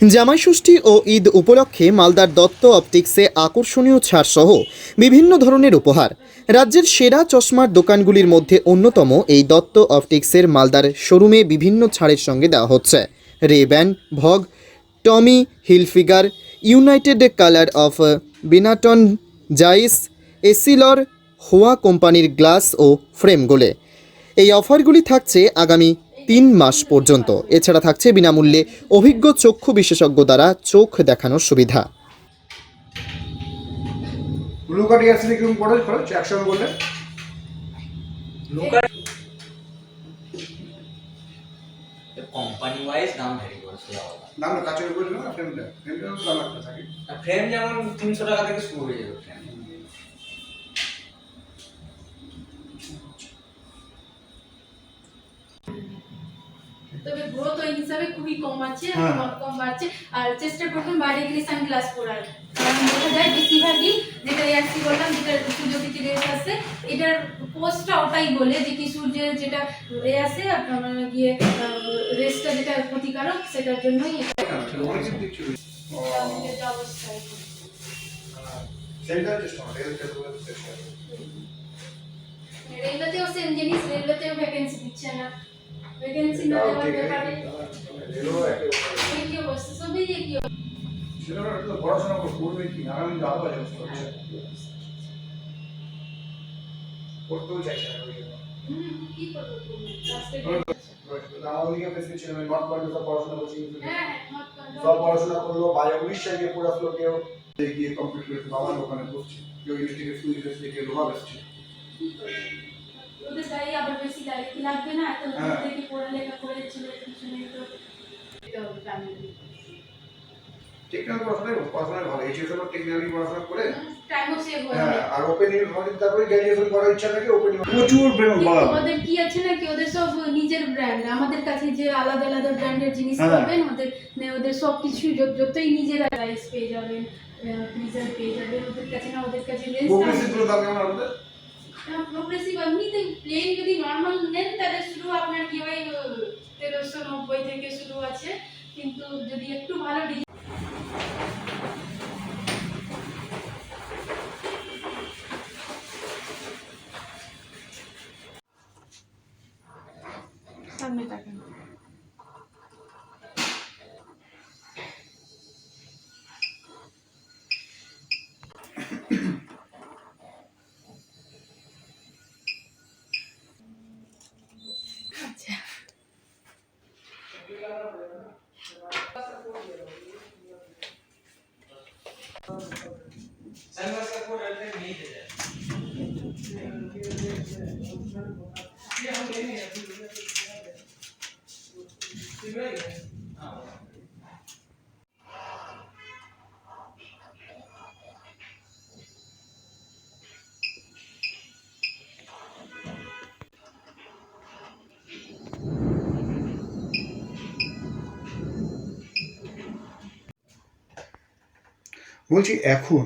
জামাইষষ্ঠী ও ঈদ উপলক্ষে মালদার দত্ত অপটিক্সে আকর্ষণীয় ছাড়সহ বিভিন্ন ধরনের উপহার। রাজ্যের সেরা চশমার দোকানগুলির মধ্যে অন্যতম এই দত্ত অপটিক্সের মালদার শোরুমে বিভিন্ন ছাড়ের সঙ্গে দেওয়া হচ্ছে। Ray Ban, Vogue, Tommy, Hilfiger, United Colors of Benetton, Zeiss, Essilor, Hoya কোম্পানির গ্লাস ও ফ্রেমগুলো এই অফারগুলি থাকছে আগামী তিন মাস পর্যন্ত। এছাড়া থাকছে বিনামূল্যে অভিজ্ঞ চক্ষু বিশেষজ্ঞ দ্বারা চোখ দেখানোর সুবিধা। কার্ড ইয়ার্সিতে কীরকম খরচ খরচ একসঙ্গে বললে? কোম্পানি ওয়াইজ দাম ভ্যারি করে সেটা আলাদা দাম না কাছের উপরে না ফ্রেমটা ফ্রেমটা দাম একটা থাকে। ফ্রেম যেমন তিনশো টাকা থেকে শুরু হয়ে যাবে ফ্রেম খুবই কম আছে হ্যাঁ। কম- বাড়ছে। আর চেষ্টা করবেন বাইরে গেলে সানগ্লাস পরার। কারণ দেখা যায় বেশিরভাগই যেটা ইয়ার্সি বললাম যেটা সূর্য থেকে রেস আসে এটার পোস্টটা ওটাই বলে যে কি সূর্যের যেটা এ আসে গিয়ে রেসটা যেটা ক্ষতিকারক সেটার জন্যই এটা অনেক দিক ছিল আমাদের যে অবস্থা এখন। সেন্টার চেষ্টা করে এটা চেষ্টা করে রেলওয়েতেও সেম জিনিস রেলওয়েতেও ভ্যাকেন্সি দিচ্ছে না। ভ্যাকেন্সি না দেওয়ার ব্যাপারে রেলও একে। অবস্থা? সবই একই সেটা তো পড়াশোনা করবে কি? আগামী দিনে আরও বাজে করতেও চাইছে না হুম, কি করব আমাদের দিকে ছিল নট পয়েন্ট সব পড়াশোনা করছি হ্যাঁ হ্যাঁ. সব পড়াশোনা করল। বাইরে উড়িষ্যায় গিয়ে পড়ে আসলো কেউ গিয়ে কমপ্লিট করেছে। বাবার দোকানে বসছে। কেউ ইলেকট্রিকের এসেছে কেউ লোহা? ওদের গায়ে আবার বেশি লাগবে না এত হ্যাঁ। দূর থেকে পড়ালেখা পিছনে তো। টেকনিক্যাল ভালো টেকনিক্যালি পড়াশোনা করে time ও save হয়ে যাবে। আর ওপেন ইউনিভার্সিটি তারপরে গ্র্যাজুয়েশন করার ইচ্ছা থাকে ওপেন প্রচুর ব্রেন কিন্তু ওদের কি আছে না কি ওদের সব নিজের ব্র্যান্ড আমাদের কাছে যে আলাদা আলাদা ব্র্যান্ডের জিনিস হ্যাঁ। পাবেন ওদের মানে ওদের সব কিছু যতই নিজেরা পেয়ে যাবেন ফ্রিজার পেয়ে যাবেন ওদের কাছে না ওদের কাছে লেন্স প্রোগ্রেসিভ এমনিতে প্লেন যদি নর্মাল নেন তাহলে শুরু আপনার কি ওই তেরোশো নব্বই থেকে শুরু আছে। কিন্তু যদি একটু ভালো ডিজাইন সামনে তাকান। বলছি এখন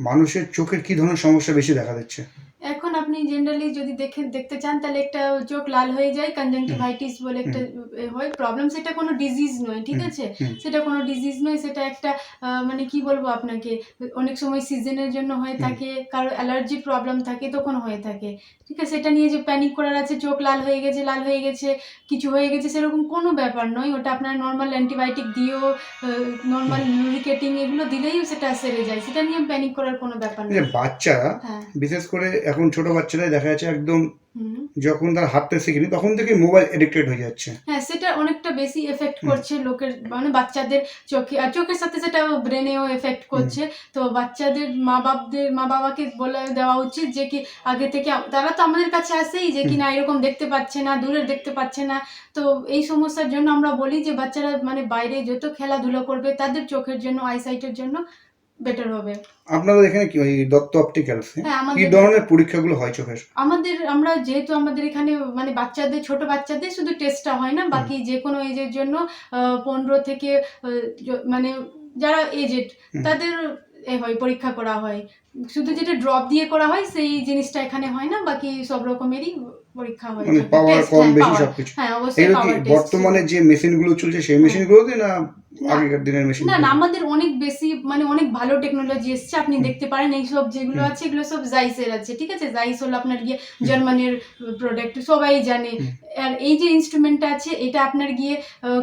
মানুষের চোখের কি ধরনের সমস্যা বেশি দেখা যাচ্ছে এখন আপনি জেনারেলি যদি দেখে দেখতে চান তাহলে একটা চোখ লাল হয়ে যায় কনজাংটিভাইটিস বলে একটা হয়। প্রবলেম সেটা কোনো ডিজিজ নয় ঠিক আছে? সেটা কোনো ডিজিজ নয় সেটা একটা মানে কি বলব আপনাকে? অনেক সময় সিজনের জন্য হয়ে থাকে কারও অ্যালার্জি প্রবলেম থাকে তখন হয়ে থাকে। ঠিক আছে? সেটা নিয়ে যে প্যানিক করার আছে চোখ লাল হয়ে গেছে লাল হয়ে গেছে কিছু হয়ে গেছে সেরকম কোনো ব্যাপার নয়। ওটা আপনার নর্মাল অ্যান্টিবায়োটিক দিয়েও নর্মাল লুরিকেটিং এগুলো দিলেই সেটা সেরে যায়। সেটা নিয়ে প্যানিক করার কোনো ব্যাপার নয়। বাচ্চারা হ্যাঁ। বিশেষ করে এখন ছোট বাচ্চারা দেখা যাচ্ছে একদম যখন তারা হাঁটতে শেখেনি তখন থেকে মোবাইল এডিক্টেড হয়ে যাচ্ছে। হ্যাঁ সেটা অনেকটা বেশি এফেক্ট করছে লোকের মানে বাচ্চাদের চোখে। আর চোখের সাথে সেটা ব্রেনেও এফেক্ট করছে। তো বাচ্চাদের মা বাপদের মা বাবাকে বলে দেওয়া উচিত যে কি আগে থেকে তারা তো আমাদের কাছে আসেই যে কি না এরকম দেখতে পাচ্ছে না দূরে দেখতে পাচ্ছে না। তো এই সমস্যার জন্য আমরা বলি যে বাচ্চারা মানে বাইরে যত খেলাধুলো করবে তাদের চোখের জন্য আইসাইটের জন্য বেটার হবে। আপনাদের এখানে কি ওই দত্ত অপটিক্যালস কি আমাদের ধরনের পরীক্ষাগুলো হয় চোখের আমাদের আমরা যেহেতু আমাদের এখানে মানে বাচ্চাদের ছোট বাচ্চাদের শুধু টেস্টটা হয় না বাকি যে কোনো এজের জন্য পনেরো থেকে মানে যারা এজেড তাদের এ হয় পরীক্ষা করা হয়। শুধু যেটা ড্রপ দিয়ে করা হয় সেই জিনিসটা এখানে হয় না বাকি সব রকমেরই পরীক্ষা হয়। মানে পাওয়ার কম হ্যাঁ, বেশি সবকিছু। হ্যাঁ অবশ্যই পাওয়ার বর্তমানে যে মেশিনগুলো চলছে সেই মেশিনগুলোতে না না। আগেকার দিনের মেশিন না না আমাদের অনেক বেশি মানে অনেক ভালো টেকনোলজি এসছে আপনি দেখতে পারেন এই সব যেগুলো আছে এগুলো সব জাইসের আছে ঠিক আছে? জাইস হলো আপনার গিয়ে জার্মানির প্রোডাক্ট সবাই জানে। আর এই যে ইনস্ট্রুমেন্টটা আছে এটা আপনার গিয়ে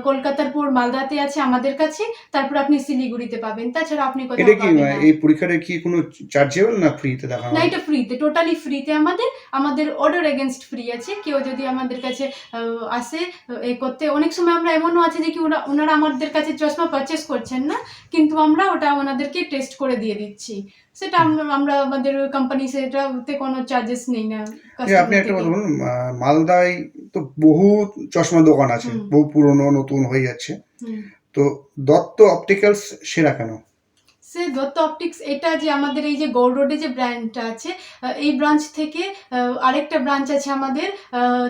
কলকাতার পর মালদাতে আছে আমাদের কাছে তারপর আপনি শিলিগুড়িতে পাবেন। তাছাড়া আপনি কোথাও এটা কি এই পরীক্ষাটা কি কোনো চার্জেবল না ফ্রিতে দেখা না এটা ফ্রিতে টোটালি ফ্রিতে আমাদের আমাদের অর্ডার এগেনস্ট ফ্রি আছে। কেউ যদি আমাদের কাছে আসে এ করতে অনেক সময় আমরা এমনও আছে যে কি ওরা ওনারা আমাদের কাছে চশমা পারচেস করছেন না কিন্তু আমরা ওটা ওনাদেরকে টেস্ট করে দিয়ে দিচ্ছি। সেটা আমরা আমরা আমাদের কোম্পানি সেটাতে কোনো চার্জেস নেই না আপনি একটা কথা বলুন মালদায় তো বহু চশমা দোকান আছে বহু পুরনো নতুন হয়ে যাচ্ছে। তো দত্ত অপটিক্যালস সেরা কেন? সে দত্ত অপটিক্স এটা যে আমাদের এই যে গৌড় রোডে যে ব্রাঞ্চটা আছে এই ব্রাঞ্চ থেকে আরেকটা ব্রাঞ্চ আছে আমাদের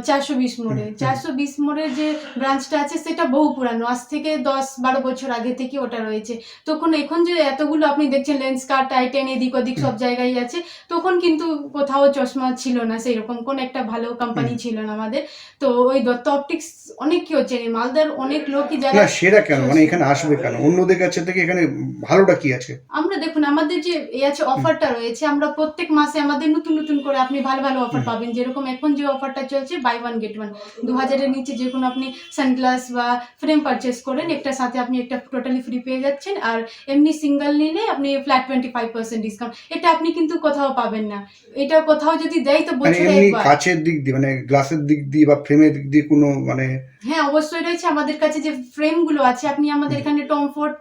চারশো বিশ মোড়ে। চারশো বিশ মোড়ের যে ব্রাঞ্চটা আছে সেটা বহু পুরানো। আজ থেকে দশ বারো বছর আগে থেকে ওটা রয়েছে। তখন এখন যে এতগুলো আপনি দেখছেন লেন্স কার্ট টাইটেন এদিক ওদিক সব জায়গায় আছে তখন কিন্তু কোথাও চশমা ছিল না সেই রকম কোন একটা ভালো কোম্পানি ছিল না আমাদের। তো ওই দত্ত অপটিক্স অনেক কেউ চেনে মালদার অনেক লোকই যারা না সেরা কেন? মানে এখানে আসবে কেন? অন্যদের কাছে থেকে এখানে ভালোটা কি আছে? আমরা দেখুন আমাদের যে এই আছে অফারটা রয়েছে আমরা প্রত্যেক মাসে আমাদের নতুন নতুন করে আপনি ভালো ভালো অফার পাবেন। যেরকম এখন যে অফারটা চলছে বাই ওয়ান গেট ওয়ান দু হাজারের নিচে যে কোনো আপনি সানগ্লাস বা ফ্রেম পারচেস করেন একটা সাথে আপনি একটা টোটালি ফ্রি পেয়ে যাচ্ছেন। আর এমনি সিঙ্গেল নিলে আপনি flat twenty five percent discount এটা আপনি কিন্তু কোথাও পাবেন না। এটা কোথাও যদি দেয় তো মানে বছরে একবার। কাচের দিক দিয়ে মানে গ্লাসের দিক দিয়ে বা ফ্রেমের দিক দিয়ে কোনো মানে হ্যাঁ অবশ্যই রয়েছে। আমাদের কাছে যে ফ্রেমগুলো আছে আপনি আমাদের এখানে টমফোর্ট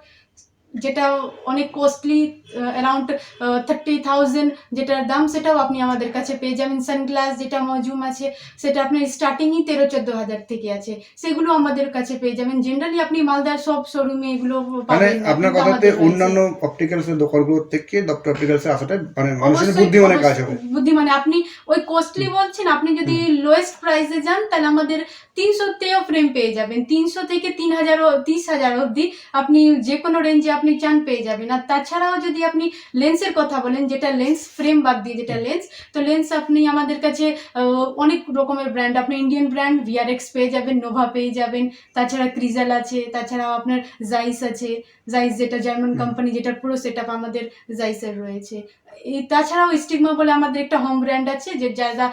যেটা অনেক কস্টলি অ্যারাউন্ড থার্টি থাউজেন্ড যেটার দাম সেটাও আপনি আমাদের কাছে পেয়ে যাবেন। সানগ্লাস যেটা মজুম আছে সেটা আপনার স্টার্টিংই তেরো চোদ্দ হাজার থেকে আছে। সেগুলো আমাদের কাছে পেয়ে যাবেন। জেনারেলি আপনি মালদার সব শোরুমে এগুলো মানে আপনার কথাতে অন্যান্য অপটিক্যালস এর দোকানগুলোর থেকে অপটিক্যালস আসাটা মানে মানুষের কাজ অবশ্যই, হবে। বুদ্ধিমানে আপনি ওই কস্টলি বলছেন আপনি যদি লোয়েস্ট প্রাইসে যান তাহলে আমাদের তিনশোতেও ফ্রেম পেয়ে যাবেন। তিনশো থেকে তিন হাজার তিরিশ হাজার অবধি আপনি যে কোনো রেঞ্জে আপনি চান পেয়ে যাবেন। আর তাছাড়াও যদি আপনি লেন্সের কথা বলেন যেটা লেন্স ফ্রেম বাদ দিয়ে যেটা লেন্স তো লেন্স আপনি আমাদের কাছে অনেক রকমের ব্র্যান্ড আপনি ইন্ডিয়ান ব্র্যান্ড ভিআরএক্স পেয়ে যাবেন নোভা পেয়ে যাবেন তাছাড়া ক্রিজাল আছে তাছাড়াও আপনার জাইস আছে। জাইস যেটা জার্মান কোম্পানি যেটা পুরো সেট আমাদের জাইসের রয়েছে। এই তাছাড়াও স্টিগমা বলে আমাদের একটা হোম ব্র্যান্ড আছে যে যারা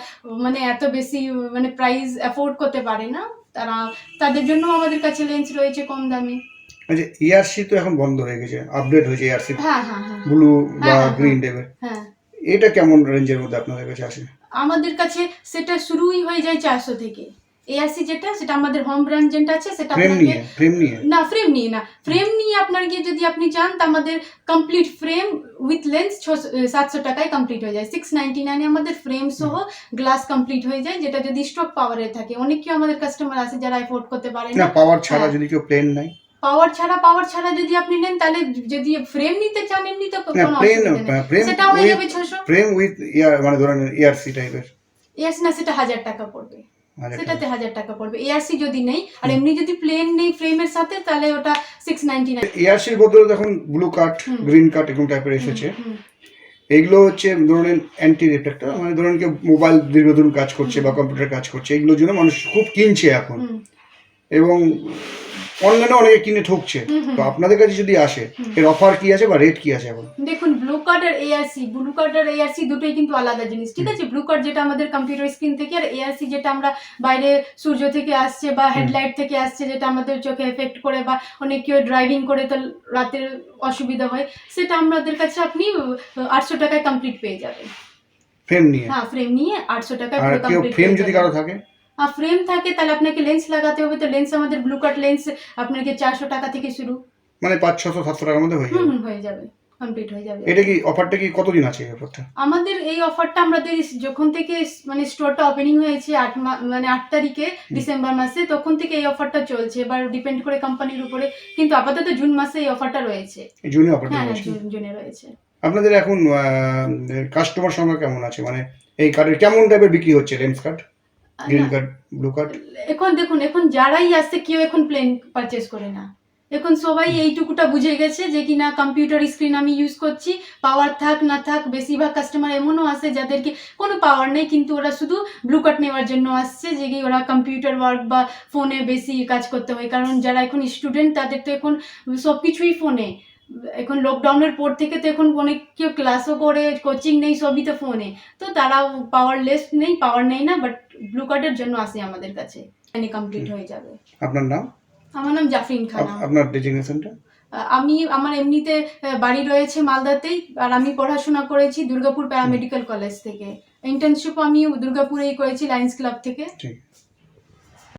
মানে এত বেশি মানে প্রাইস অ্যাফোর্ড করতে পারে না তারা তাদের জন্য আমাদের কাছে লেন্স রয়েছে কম দামে। ইয়ারসি তো এখন বন্ধ হয়ে গেছে আপডেট হয়েছে ইয়ারসি হ্যাঁ ব্লু বা হ্যাঁ, হ্যাঁ, গ্রিন টাইপের এটা কেমন রেঞ্জের মধ্যে আপনাদের কাছে আসে? আমাদের কাছে সেটা শুরুই হয়ে যায় চারশো থেকে। এআরসি যেটা সেটা আমাদের হোম ব্র্যান্ড যেটা আছে সেটা ফ্রেম আপনাকে নিয়ে ফ্রেম নিয়ে? না ফ্রেম নিয়ে না। ফ্রেম নিয়ে আপনার গিয়ে যদি আপনি চান তা আমাদের কমপ্লিট ফ্রেম উইথ লেন্স সাতশো টাকায় কমপ্লিট হয়ে যায়। সিক্স নাইনটি নাইনে আমাদের ফ্রেম সহ গ্লাস কমপ্লিট হয়ে যায় যেটা যদি স্টক পাওয়ারে থাকে। অনেক কেউ আমাদের কাস্টমার আছে যারা এফোর্ড করতে পারে না। পাওয়ার ছাড়া। যদি কেউ প্লেন নাই পাওয়ার ছাড়া পাওয়ার ছাড়া যদি আপনি নেন তাহলে যদি ফ্রেম নিতে চান এমনি তো না কোনো সেটা হয়ে যাবে ছশো ফ্রেম উইথ ইয়ার মানে ধরেন ইয়ারসি টাইপের ইয়াস না সেটা হাজার টাকা পড়বে। সেটাতে হাজার টাকা পড়বে। এআরসি যদি নেই আর এমনি যদি প্লেন নেই ফ্রেমের সাথে তাহলে ওটা সিক্স নাইনটি নাইন বদলে যখন ব্লু কাট গ্রিন কাট এরকম টাইপের এসেছে এগুলো হচ্ছে ধরুন অ্যান্টি রিফ্লেক্টর মানে ধরুন কেউ মোবাইল দীর্ঘদিন কাজ করছে বা কম্পিউটার কাজ করছে এগুলোর জন্য মানুষ খুব কিনছে এখন। এবং অনলাইনে অনেকে কিনে ঠকছে। তো আপনাদের কাছে যদি আসে এর অফার কি আছে বা রেট কি আছে এখন? দেখুন ব্লু কার্ড আর এআরসি ব্লু কার্ড আর এআরসি দুটোই কিন্তু আলাদা জিনিস ঠিক আছে? ব্লু কার্ড যেটা আমাদের কম্পিউটার স্ক্রিন থেকে আর এআরসি যেটা আমরা বাইরে সূর্য থেকে আসছে বা হেডলাইট থেকে আসছে যেটা আমাদের চোখে এফেক্ট করে বা অনেক কেউ ড্রাইভিং করে তো রাতের অসুবিধা হয় সেটা আমাদের কাছে আপনি আটশো টাকায় কমপ্লিট পেয়ে যাবেন। ফ্রেম নিয়ে? হ্যাঁ ফ্রেম নিয়ে আটশো টাকায় ফ্রেম যদি। কারও থাকে? ফ্রেম থাকে তাহলে আপনাকে লেন্স লাগাতে হবে তো লেন্স আমাদের ব্লু কাট লেন্স আপনাকে চারশো টাকা থেকে শুরু। মানে পাঁচ ছশো সাতশো টাকার মধ্যে হয়ে যাবে। হয়ে যাবে কমপ্লিট হয়ে যাবে। এটা কি অফারটা কি কতদিন আছে এই অফারটা আমাদের এই অফারটা আমাদের যখন থেকে মানে স্টোরটা ওপেনিং হয়েছে আট মানে আট তারিখে ডিসেম্বর মাসে তখন থেকে এই অফারটা চলছে। এবার ডিপেন্ড করে কোম্পানির উপরে কিন্তু আপাতত জুন মাসে এই অফারটা রয়েছে। জুনে অফারটা হ্যাঁ হ্যাঁ রয়েছে। জুনে রয়েছে। আপনাদের এখন কাস্টমার সংখ্যা কেমন আছে? মানে এই কার্ডের কেমন টাইপের বিক্রি হচ্ছে lens card green card blue card? এখন দেখুন এখন যারাই আসছে কেউ এখন প্লেন পারচেস করে না। এখন সবাই এইটুকুটা বুঝে গেছে যে কিনা কম্পিউটার স্ক্রিন আমি ইউজ করছি পাওয়ার থাক না থাক বেশিরভাগ কাস্টমার এমনও আসে যাদেরকে কোনো পাওয়ার নেই কিন্তু ওরা শুধু ব্লু কাট নেওয়ার জন্য আসছে যে কি ওরা কম্পিউটার ওয়ার্ক বা ফোনে বেশি কাজ করতে হয়। কারণ যারা এখন স্টুডেন্ট তাদের তো এখন সব কিছুই ফোনে এখন লকডাউনের পর থেকে তো এখন অনেক কেউ ক্লাসও করে কোচিং নেই সবই তো ফোনে তো তারা পাওয়ারলেস নেই পাওয়ার নেই না বাট ব্লু কার্ডের জন্য আসে আমাদের কাছে। এনে কমপ্লিট হয়ে যাবে। আপনার নাম? আমার নাম জাফরিন খান। আপ- আপনার ডেজিগনেশনটা আমি আমার এমনিতে বাড়ি রয়েছে মালদাতেই আর আমি পড়াশোনা করেছি দুর্গাপুর প্যারামেডিক্যাল কলেজ থেকে। ইন্টার্নশিপ আমি দুর্গাপুরেই করেছি লায়ন্স ক্লাব থেকে। ঠিক।